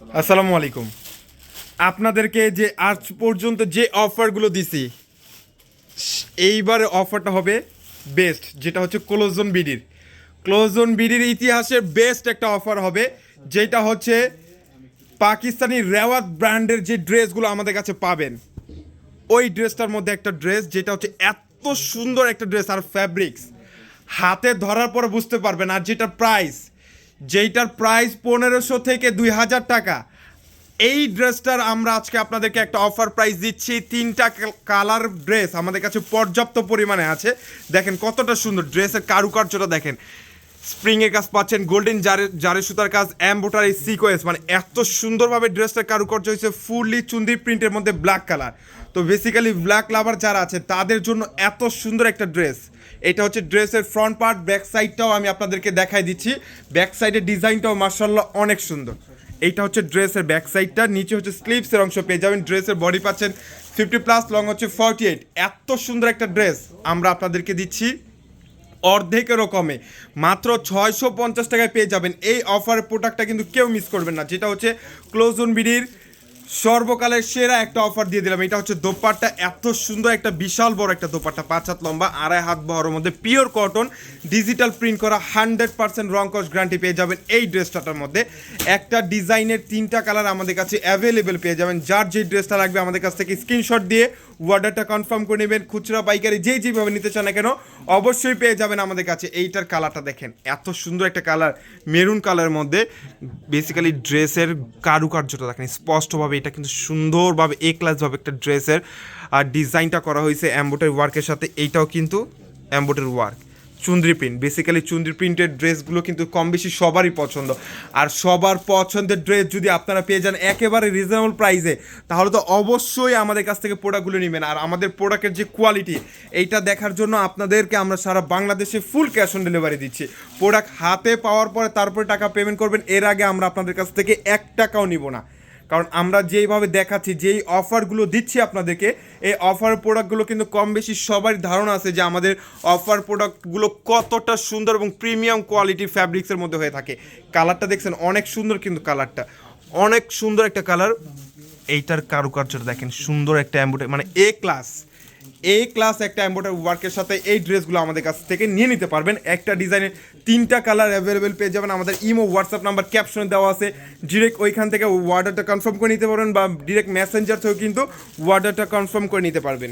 আসসালামু আলাইকুম। আপনাদেরকে যে আজ পর্যন্ত যে অফারগুলো দিছি, এইবারে অফারটা হবে বেস্ট যেটা হচ্ছে ক্লোজন বিডির ক্লোজন বিডির ইতিহাসের বেস্ট একটা অফার হবে, যেটা হচ্ছে পাকিস্তানি রেওয়াত ব্র্যান্ডের যে ড্রেসগুলো আমাদের কাছে পাবেন। ওই ড্রেসটার মধ্যে একটা ড্রেস, যেটা হচ্ছে এত সুন্দর একটা ড্রেস, আর ফ্যাব্রিক্স হাতে ধরার পরে বুঝতে পারবেন, আর যেটা প্রাইস যেইটার প্রাইস পনেরোশো থেকে দুই হাজার টাকা। এই ড্রেসটার আমরা আজকে আপনাদেরকে একটা অফার প্রাইস দিচ্ছি। তিনটা কালার ড্রেস আমাদের কাছে পর্যাপ্ত পরিমাণে আছে। দেখেন কতটা সুন্দর ড্রেসের কারুকার্যটা দেখেন। স্প্রিংয়ের কাজ পাচ্ছেন গোল্ডেন জারে জারে সুতার কাজ, অ্যাম্বোটারি সিকোয়েন্স মানে এত সুন্দরভাবে ড্রেসটার কারুকার্য হয়েছে, ফুললি চুন্দি প্রিন্টের মধ্যে ব্ল্যাক কালার তো বেসিক্যালি ব্ল্যাক লাভার যারা আছে, তাদের জন্য এত সুন্দর একটা ড্রেস এটা হচ্ছে ড্রেসের ফ্রন্ট পার্ট ব্যাক সাইডটাও আমি আপনাদেরকে দেখাই দিচ্ছি। ব্যাক সাইডের ডিজাইনটাও মার্শাল্লাহ অনেক সুন্দর। এইটা হচ্ছে ড্রেসের ব্যাক সাইডটা নিচে হচ্ছে স্লিপসের অংশ পেয়ে যাবেন ড্রেসের বডি পাচ্ছেন ফিফটি প্লাস লং হচ্ছে ফর্টি এইট এত সুন্দর একটা ড্রেস আমরা আপনাদেরকে দিচ্ছি। অর্ধেকেরও কমে। মাত্র ছয়শো পঞ্চাশ টাকায় পেয়ে যাবেন। এই অফার প্রোডাক্টটা কিন্তু কেউ মিস করবেন না। যেটা হচ্ছে ক্লোজন বিডির সর্বকালের সেরা একটা অফার দিয়ে দিলাম। এটা হচ্ছে দোপাট্টা। এত সুন্দর একটা, বিশাল বড় একটা দোপাট্টা, পাঁচ হাত লম্বা, আড়াই হাত বহরের মধ্যে পিওর কটন ডিজিটাল প্রিন্ট করা হান্ড্রেড পার্সেন্ট রং কস গ্যারান্টি পেয়ে যাবেন এই ড্রেসটার মধ্যে। একটা ডিজাইনের তিনটা কালার আমাদের কাছে অ্যাভেলেবেল পেয়ে যাবেন। যার যে ড্রেসটা লাগবে আমাদের কাছ থেকে স্ক্রিনশট দিয়ে অর্ডারটা কনফার্ম করে নেবেন। খুচরা পাইকারি যেই যেভাবে নিতে চান না কেন, অবশ্যই পেয়ে যাবেন আমাদের কাছে। এইটার কালারটা দেখেন, এত সুন্দর একটা কালার, মেরুন কালারের মধ্যে বেসিক্যালি ড্রেসের কারুকার্যটা দেখেন, স্পষ্টভাবে এটা কিন্তু সুন্দরভাবে এ ক্লাসভাবে একটা ড্রেসের, আর ডিজাইনটা করা হয়েছে অ্যাম্বোটারি ওয়ার্কের সাথে। এইটাও কিন্তু embroidery work chunri print basically chunri প্রিন্টের ড্রেসগুলো কিন্তু কম বেশি সবারই পছন্দ। আর সবার পছন্দের ড্রেস যদি আপনারা পেয়ে যান একেবারে রিজনেবল প্রাইসে তাহলে তো অবশ্যই আমাদের কাছ থেকে প্রোডাক্টগুলো নেবেন। আর আমাদের প্রোডাক্টের যে কোয়ালিটি এইটা দেখার জন্য আপনাদেরকে আমরা সারা বাংলাদেশে ফুল ক্যাশ অন ডেলিভারি দিচ্ছি। প্রোডাক্ট হাতে পাওয়ার পরে তারপরে টাকা পেমেন্ট করবেন, এর আগে আমরা আপনাদের কাছ থেকে এক টাকাও নিব না। কারণ আমরা যেইভাবে দেখাচ্ছি, যেই অফারগুলো দিচ্ছি আপনাদেরকে, এই অফার প্রোডাক্টগুলো কিন্তু কম বেশি সবারই ধারণা আছে যে আমাদের অফার প্রোডাক্টগুলো কতটা সুন্দর এবং প্রিমিয়াম কোয়ালিটি ফ্যাব্রিক্সের মধ্যে হয়ে থাকে। কালারটা দেখছেন, অনেক সুন্দর কিন্তু কালারটা অনেক সুন্দর একটা কালার এইটার কারুকার্যটা দেখেন, সুন্দর একটা অ্যাম্বুটে মানে এ ক্লাস এ ক্লাস একটা এম্বোটারি ওয়ার্কের সাথে এই ড্রেসগুলো আমাদের কাছ থেকে নিয়ে নিতে পারবেন। একটা ডিজাইনের তিনটা কালার অ্যাভেলেবেল পেয়ে যাবেন। আমাদের ইমো হোয়াটসঅ্যাপ নাম্বার ক্যাপশনে দেওয়া আছে। ডিরেক্ট ওইখান থেকে অর্ডারটা কনফার্ম করে নিতে পারবেন বা ডিরেক্ট মেসেঞ্জার থেকেও কিন্তু অর্ডারটা কনফার্ম করে নিতে পারবেন।